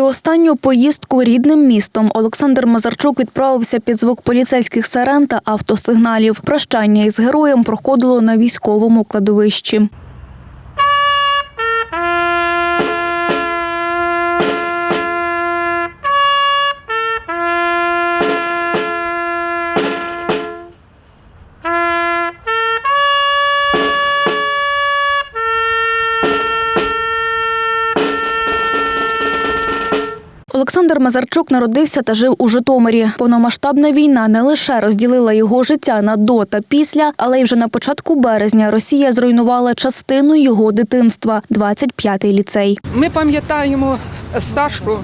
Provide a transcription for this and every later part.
останню поїздку рідним містом Олександр Мазарчук відправився під звук поліцейських сирен та автосигналів. Прощання із героєм проходило на військовому кладовищі. Олександр Мазарчук народився та жив у Житомирі. Повномасштабна війна не лише розділила його життя на до та після, але й вже на початку березня Росія зруйнувала частину його дитинства 25-й ліцей. Ми пам'ятаємо Сашу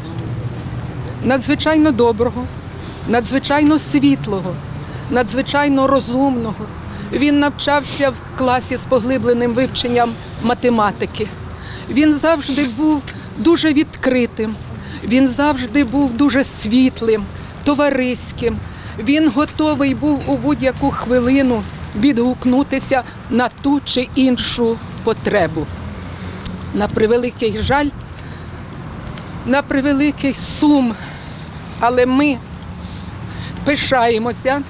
надзвичайно доброго, надзвичайно світлого, надзвичайно розумного. Він навчався в класі з поглибленим вивченням математики. Він завжди був дуже відкритим, він завжди був дуже світлим, товариським. Він готовий був у будь-яку хвилину відгукнутися на ту чи іншу потребу. На превеликий жаль, на превеликий сум, але ми пишаємося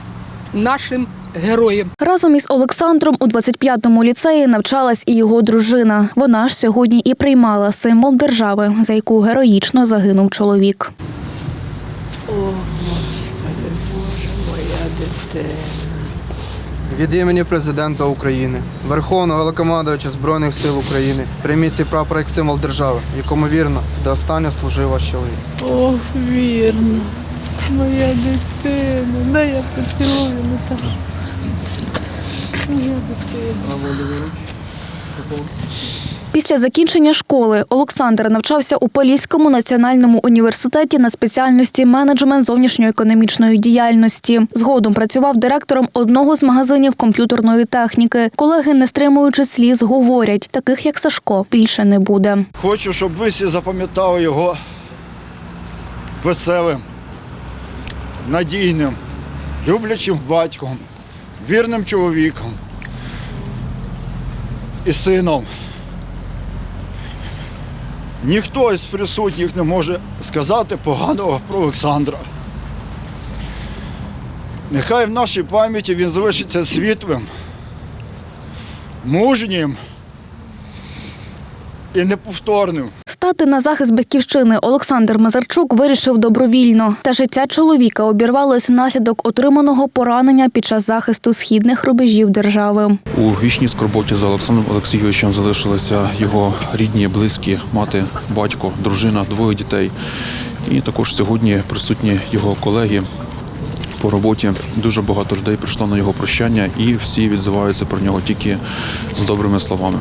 нашим героєм. Разом із Олександром у 25-му ліцеї навчалась і його дружина. Вона ж сьогодні і приймала символ держави, за яку героїчно загинув чоловік. Остане Боже, моя дитина. Від імені президента України, Верховного Головнокомандувача Збройних сил України, прийміть цей прапор як символ держави, якому вірно до останнього служив ваш чоловік. Ох, вірно. Моя дитина. Дай я поцілую, Наташа. Після закінчення школи Олександр навчався у Поліському національному університеті на спеціальності менеджмент зовнішньоекономічної діяльності. Згодом працював директором одного з магазинів комп'ютерної техніки. Колеги, не стримуючи сліз, говорять, таких як Сашко більше не буде. Хочу, щоб ви всі запам'ятали його веселим, надійним, люблячим батьком, вірним чоловіком і сином. Ніхто із присутніх не може сказати поганого про Олександра. Нехай в нашій пам'яті він залишиться світлим, мужнім і неповторним. Стати на захист батьківщини Олександр Мазарчук вирішив добровільно. Та життя чоловіка обірвалось внаслідок отриманого поранення під час захисту східних рубежів держави. У вічній скорботі за Олександром Олексійовичем залишилися його рідні, близькі, мати, батько, дружина, двоє дітей. І також сьогодні присутні його колеги по роботі. Дуже багато людей прийшло на його прощання, і всі відзиваються про нього тільки з добрими словами.